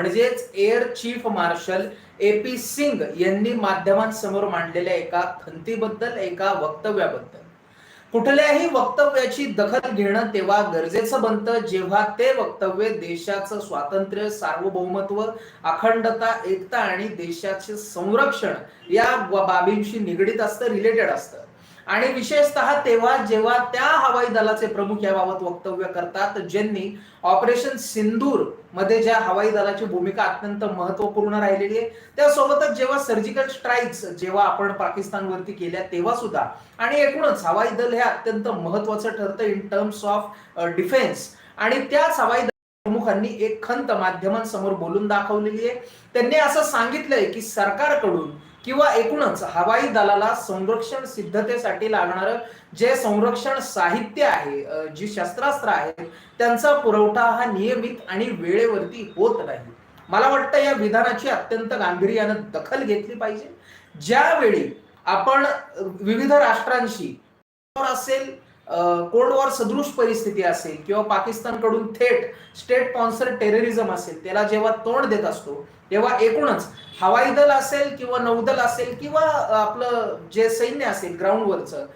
म्हणजेच air chief marshal A P Singh यांनी माध्यमांसमोर मांडलेल्या एका खंतीबद्दल एका वक्तव्याबद्दल. कुठल्याही वक्तव्याची दखल घेणं तेव्हा गरजेचं बनतं. जेव्हा ते वक्तव्य देशाचं स्वातंत्र्य सार्वभौमत्व अखंडता एकता आणि देशाचे संरक्षण या बाबींशी निगडीत असतं रिलेटेड असतं. आणि विशेषतः तेव्हा जेव्हा त्या हवाई दलाचे प्रमुख याबाबत वक्तव्य करतात ज्यांनी ऑपरेशन सिंदूर मध्ये ज्या हवाई दलाची भूमिका अत्यंत महत्त्वपूर्ण राहिलेली आहे त्यासोबतच जेव्हा सर्जिकल स्ट्राईक्स जेव्हा आपण पाकिस्तानवरती केल्या तेव्हा सुद्धा. आणि एकूणच हवाई दल हे अत्यंत महत्वाचं ठरतं इन टर्म्स ऑफ डिफेन्स आणि त्याच हवाई दल प्रमुखांनी एक खंत माध्यमांसमोर बोलून दाखवलेली आहे. त्यांनी असं सांगितलंय की सरकारकडून किंवा एकूणच हवाई दलाला संरक्षण सिद्धतेसाठी लागणारं जे संरक्षण साहित्य आहे जी शस्त्रास्त्र आहेत त्यांचा पुरवठा हा नियमित आणि वेळेवरती होत नाही. मला वाटतं या विधानाची अत्यंत गांभीर्यानं दखल घेतली पाहिजे. ज्यावेळी आपण विविध राष्ट्रांशी असेल कोल्ड वॉर सदृश परिस्थिती असेल किंवा पाकिस्तानकडून थेट स्टेट स्पॉन्सर टेररिझम असेल त्याला जेव्हा तोंड देत असतो तेव्हा एकूणच हवाई दल असेल किंवा नौदल असेल किंवा आपलं जे सैन्य असेल ग्राउंडवरचं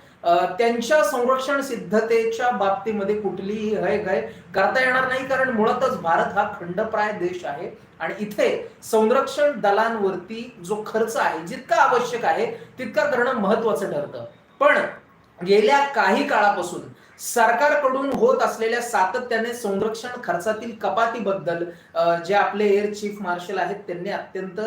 त्यांच्या संरक्षण सिद्धतेच्या बाबतीमध्ये कुठलीही हय गय करता येणार नाही. कारण मुळातच भारत हा खंडप्राय देश आहे आणि इथे संरक्षण दलांवरती जो खर्च आहे जितका आवश्यक आहे तितका करणं महत्वाचं ठरतं. पण गेल्या काही काळापासून सरकारकडून होत असलेल्या सातत्याने संरक्षण खर्चातील कपातीबद्दल जे आपले एअर चीफ मार्शल आहेत त्यांनी अत्यंत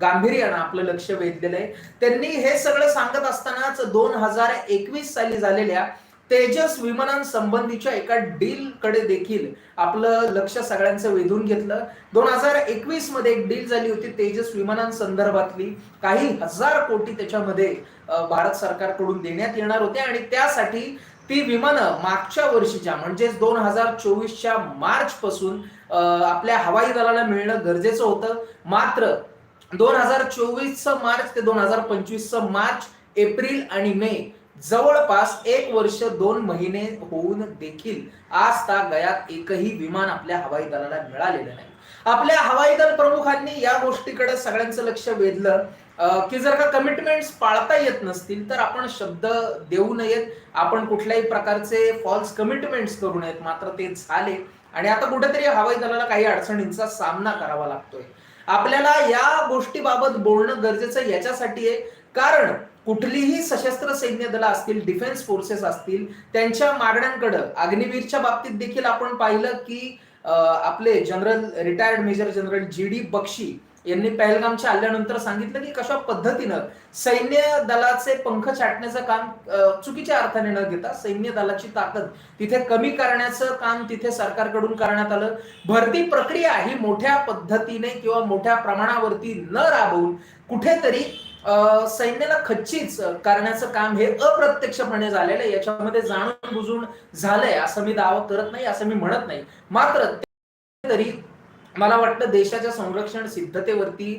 गांभीर्यानं आपलं लक्ष वेधलेलं आहे. त्यांनी हे सगळं सांगत असतानाच दोन हजार एकवीस साली झालेल्या तेजस विमानांसंबंधीच्या एका डील कडे देखील आपलं लक्ष सगळ्यांचं वेधून घेतलं. दोन हजार एकवीसमध्ये एक डील झाली होती तेजस विमानांसंदर्भातली. काही हजार कोटी त्याच्यामध्ये भारत सरकारकडून देण्यात येणार होते आणि त्यासाठी ती विमानं मागच्या वर्षीच्या म्हणजेच दोन हजार चोवीसच्या मार्च पासून आपल्या हवाई दलाला मिळणं गरजेचं होतं. मात्र दोन हजार चोवीसचं मार्च ते दोन हजार पंचवीसचं मार्च एप्रिल आणि मे जवळपास एक वर्ष दोन महिने होऊन देखील आज गयात एकही विमान आपल्या हवाई दलाला मिळालेलं नाही. आपल्या हवाई दल प्रमुखांनी या गोष्टीकडे सगळ्यांचं लक्ष वेधलं. की जर का कमिटमेंट्स पाळता येत नसतील तर आपण शब्द देऊ नयेत. आपण कुठल्याही प्रकारचे फॉल्स कमिटमेंट्स करू नयेत. मात्र ते झाले. आणि आता कुठेतरी हवाई दलाला काही अडचणींचा सामना करावा लागतोय. आपल्याला या गोष्टीबाबत बोलणं गरजेचं याच्यासाठी आहे. कारण कुठलीही सशस्त्र सैन्य दलं असतील डिफेन्स फोर्सेस असतील त्यांच्या मागण्यांकडं अग्निवीरच्या बाबतीत देखील आपण पाहिलं की आपले general retired major general G D Bakshi यांनी पहलगामच्या आल्यानंतर सांगितलं की कशा पद्धतीनं सैन्य दलाचे पंख छाटण्याचं काम चुकीच्या अर्थाने न घेता सैन्य दलाची ताकद तिथे कमी करण्याचं काम तिथे सरकारकडून करण्यात आलं. भरती प्रक्रिया ही मोठ्या पद्धतीने किंवा मोठ्या प्रमाणावरती न राबवून कुठेतरी सैन्याला खच्चीच करण्याचं काम हे अप्रत्यक्षपणे झालेलं आहे. याच्यामध्ये जाणून बुजून झालंय. असं मी दावा करत नाही असं मी म्हणत नाही. मात्र तरी मला वाटतं देशाच्या संरक्षण सिद्धतेवरती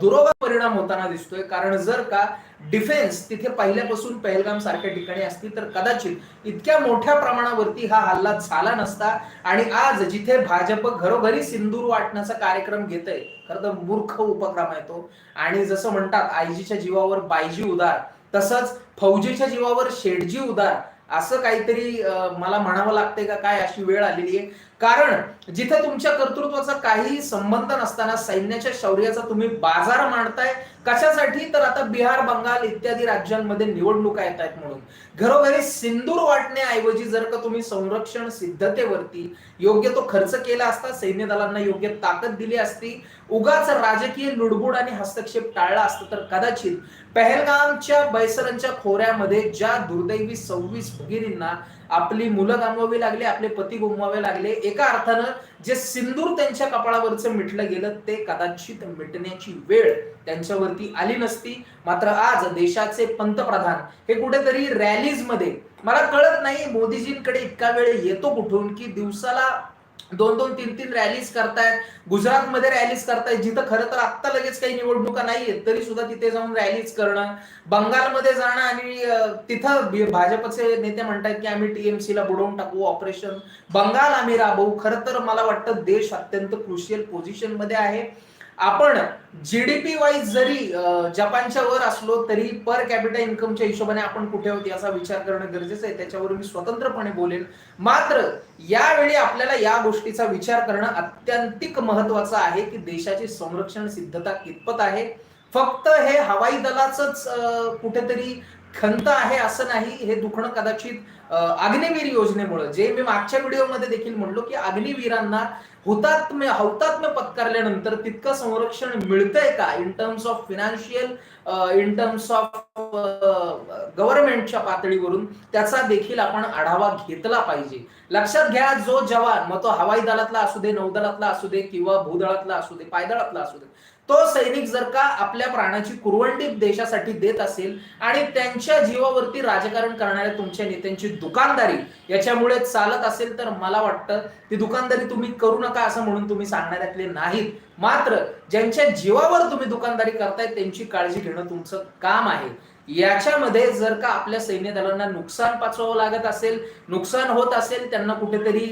दुरोगा परिणाम होताना दिसतोय. कारण जर का डिफेन्स तिथे पहिल्यापासून पहलगाम सारख्या ठिकाणी असतील तर कदाचित इतक्या मोठ्या प्रमाणावरती हा हल्ला झाला नसता. आणि आज जिथे भाजप घरोघरी सिंदूर वाटण्याचा कार्यक्रम घेत आहे खरं तर मूर्ख उपक्रम आहे तो. आणि जसं म्हणतात आईजीच्या जीवावर बायजी उदार तसंच फौजीच्या जीवावर शेडजी उदार असं काहीतरी मला म्हणावं लागतंय का काय अशी वेळ आलेली आहे. कारण जिथे तुमच्या कर्तृत्वाचा काही संबंध नसताना सैन्याच्या शौर्याचा तुम्ही बाजार मांडताय कशासाठी? तर आता बिहार बंगाल इत्यादी राज्यांमध्ये निवडणुका येत आहेत म्हणून. घरोघरी सिंदूर वाटण्याऐवजी जर का तुम्ही संरक्षण सिद्धतेवरती योग्य तो खर्च केला असता सैन्य दलांना योग्य ताकद दिली असती उगाच राजकीय लुडबुड आणि हस्तक्षेप टाळला असतं तर कदाचित पहलगामच्या बैसरांच्या खोऱ्यामध्ये ज्या दुर्दैवी सव्वीस भगिनींना आपली मुलं गमवावी लागली आपले पती गुमवावे लागले. एका अर्थानं जे सिंदूर त्यांच्या कपाळावरचं मिटलं गेलं ते कदाचित मिटण्याची वेळ त्यांच्यावरती आली नसती. मात्र आज देशाचे पंतप्रधान हे कुठेतरी रॅलीजमध्ये मला कळत नाही मोदीजींकडे इतका वेळ येतो कुठून की दिवसाला दोन दोन तीन तीन रॅलीज करतायत. गुजरातमध्ये रॅलीज करतायत. जिथं खरं तर आत्ता लगेच काही निवडणुका नाहीयेत तरी सुद्धा तिथे जाऊन रॅलीज करणं बंगालमध्ये जाणं आणि तिथं भाजपचे नेते म्हणतात की आम्ही टीएमसीला बुडवून टाकू ऑपरेशन बंगाल आम्ही राबवू. खरं तर मला वाटतं देश अत्यंत क्रुशियल पोझिशनमध्ये आहे. आपण जीडीपी वाईज जरी जपानच्या वर असलो तरी पर कॅपिटल इन्कमच्या हिशोबाने आपण कुठे होती याचा विचार करणं गरजेचं आहे. त्याच्यावर मी स्वतंत्रपणे बोलेन. मात्र यावेळी आपल्याला या गोष्टीचा विचार करणं अत्यंतिक महत्वाचं आहे की देशाची संरक्षण सिद्धता कितपत आहे. फक्त हे हवाई दलाच कुठेतरी खंत आहे असं नाही. हे दुखणं कदाचित अग्निवीर योजनेमुळे जे मी मागच्या व्हिडिओमध्ये देखील म्हणलो की अग्निवीरांना हुतात्म्य हौतात्म्य पत्करल्यानंतर तितकं संरक्षण मिळतंय का in terms of financial in terms of गव्हर्नमेंटच्या पातळीवरून? त्याचा देखील आपण आढावा घेतला पाहिजे. लक्षात घ्या जो जवान मग तो हवाई दलातला असू दे नौदलातला असू दे किंवा भूदळातला असू दे पायदळातला असू दे तो सैनिक जर का आपल्या प्राणाची कुरवंडी देशासाठी देत असेल आणि त्यांच्या जीवावरती राजकारण करणाऱ्या तुमच्या नेत्यांची दुकानदारी याच्यामुळे चालत असेल तर मला वाटतं ती दुकानदारी तुम्ही करू नका असं म्हणून तुम्ही सांगणाऱ्यातले नाहीत. मात्र ज्यांच्या जीवावर तुम्ही दुकानदारी करताय त्यांची काळजी घेणं तुमचं काम आहे. याच्यामध्ये जर का आपल्या सैन्य दलांना नुकसान पाचवावं लागत असेल नुकसान होत असेल त्यांना कुठेतरी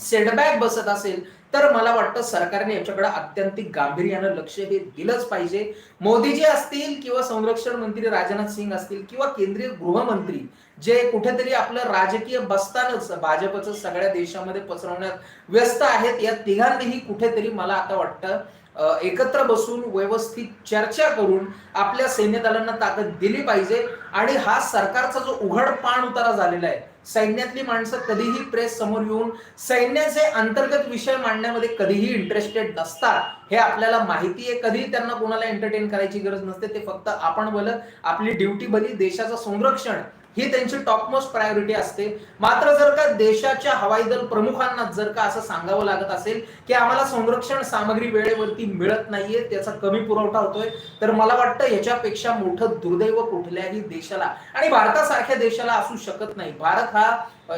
सेटबॅक बसत असेल तर मला वाटतं सरकारने याच्याकडे अत्यंतिक गांभीर्यानं लक्ष हे दिलंच पाहिजे. मोदीजी असतील किंवा संरक्षण मंत्री राजनाथ सिंग असतील किंवा केंद्रीय गृहमंत्री जे कुठेतरी आपलं राजकीय बसतानच भाजपचं सगळ्या देशामध्ये पसरवण्यात व्यस्त आहेत या तिघांनीही कुठेतरी मला आता वाटतं एकत्र बसून व्यवस्थित चर्चा करून आपल्या सैन्य दलांना ताकद दिली पाहिजे. आणि हा सरकारचा जो उघड पाण उतारा झालेला आहे सैन्यातली माणसं कधीही प्रेस समोर येऊन सैन्याचे अंतर्गत विषय मांडण्यामध्ये कधीही इंटरेस्टेड नसतात. हे आपल्याला माहिती आहे. कधी त्यांना कोणाला एंटरटेन करायची गरज नसते. ते फक्त आपण बोलत आपली ड्युटी भली देशाचं संरक्षण ही त्यांची टॉपमोस्ट प्रायोरिटी असते. मात्र जर का देशाच्या हवाई दल प्रमुखांना जर का असं सांगावं लागत असेल की आम्हाला संरक्षण सामग्री वेळेवरती मिळत नाहीये त्याचा कमी पुरवठा होतोय तर मला वाटतं याच्यापेक्षा मोठं दुर्दैव कुठल्याही देशाला आणि भारतासारख्या देशाला असू शकत नाही. भारत हा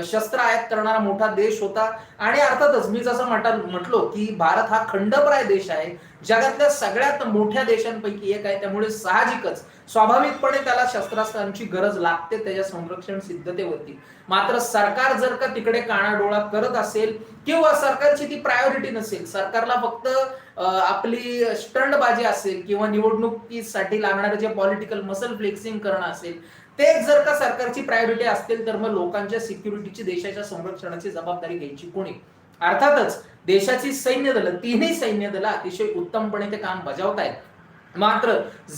शस्त्र आयात करणारा मोठा देश होता. आणि अर्थातच मी जसं म्हटलो की भारत हा खंडप्राय देश आहे. जगातल्या सगळ्यात मोठ्या देशांपैकी एक आहे. त्यामुळे साहजिकच स्वाभाविकपणे त्याला शस्त्रास्त्रांची गरज लागते त्याच्या संरक्षण सिद्धतेवरती. मात्र सरकार जर का तिकडे कानाडोळा करत असेल किंवा सरकारची ती प्रायोरिटी नसेल सरकारला फक्त आपली स्टंडबाजी असेल किंवा निवडणुकीसाठी लागणारं जे पॉलिटिकल मसल फ्लेक्सिंग करणं असेल ते जर का सरकारची प्रायोरिटी असतील तर मग लोकांच्या सिक्युरिटीची देशाच्या संरक्षणाची जबाबदारी घ्यायची कोणी? अर्थातच देशाची सैन्य दल तिन्ही सैन्य दल अतिशय उत्तमपणे ते काम बजावत आहेत मात्र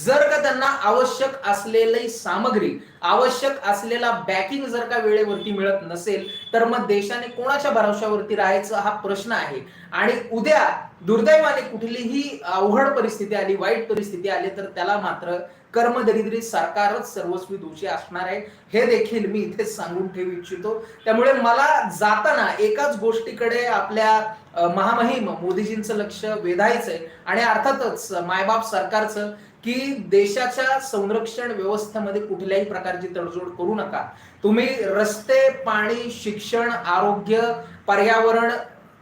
जर का त्यांना आवश्यक असलेली सामग्री आवश्यक असलेला बॅकिंग जर का वेळेवरती मिळत नसेल तर मग देशाने कोणाच्या भरोशावरती राहायचं हा प्रश्न आहे. आणि उद्या दुर्दैवाने कुठलीही अवघड परिस्थिती आली वाईट परिस्थिती आली तर त्याला मात्र कर्मदरिद्री सरकारच सर्वस्वी दोषी असणार आहे. हे देखील मी इथे सांगून ठेवू इच्छितो. त्यामुळे मला जाताना एकाच गोष्टीकडे आपल्या महामहिम मोदीजींचं लक्ष वेधायचंय. आणि अर्थातच मायबाप सरकारचं की देशाच्या संरक्षण व्यवस्थेमध्ये कुठल्याही प्रकारची तडजोड करू नका. तुम्ही रस्ते पाणी शिक्षण आरोग्य पर्यावरण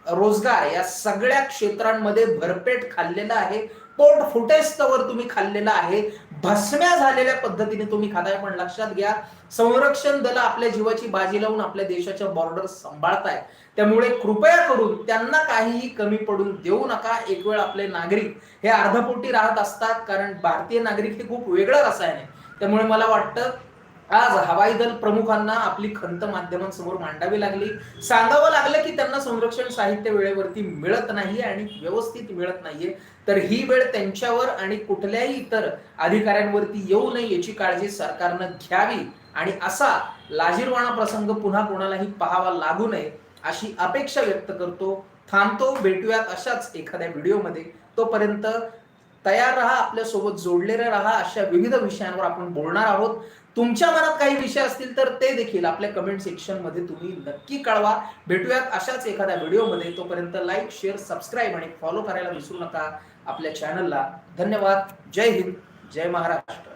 रोजगार या सगळ्या क्षेत्रांमध्ये भरपेट खाल्लेलं आहे. पोट फुटेस्तवर तुम्ही खाल्लेलं आहे. भस्म्या झालेल्या पद्धतीने तुम्ही खाताय. पण लक्षात घ्या संरक्षण दल आपल्या जीवाची बाजी लावून आपल्या देशाच्या बॉर्डर सांभाळताय. त्यामुळे कृपया करून त्यांना काहीही कमी पडून देऊ नका. एक वेळ आपले नागरिक हे अर्धपोटी राहत असतात कारण भारतीय नागरिक हे खूप वेगळं रसायन आहे. त्यामुळे मला वाटतं आज हवाई दल प्रमुखांना आपली खंत माध्यमांसमोर मांडावी लागली. सांगावं लागलं की त्यांना संरक्षण साहित्य वेळेवरती मिळत नाही आणि व्यवस्थित मिळत नाहीये. तर ही वेळ त्यांच्यावर आणि कुठल्याही इतर अधिकाऱ्यांवरती येऊ नये याची काळजी सरकारनं घ्यावी. आणि असा लाजीरवाणा प्रसंग पुन्हा कोणालाही पाहावा लागू नये अशी अपेक्षा व्यक्त करतो. थांबतो भेटूयात अशाच एखाद्या व्हिडिओमध्ये. तोपर्यंत तयार राहा आपल्यासोबत जोडलेले राहा अशा विविध विषयांवर आपण बोलणार आहोत. तुमच्या मनात काही विषय असतील तर ते देखील आपल्या कमेंट सेक्शनमध्ये तुम्ही नक्की कळवा. भेटूयात अशाच एखाद्या व्हिडिओमध्ये तोपर्यंत लाईक शेअर सबस्क्राईब आणि फॉलो करायला विसरू नका आपल्या चॅनलला धन्यवाद. जय हिंद. जय महाराष्ट्र.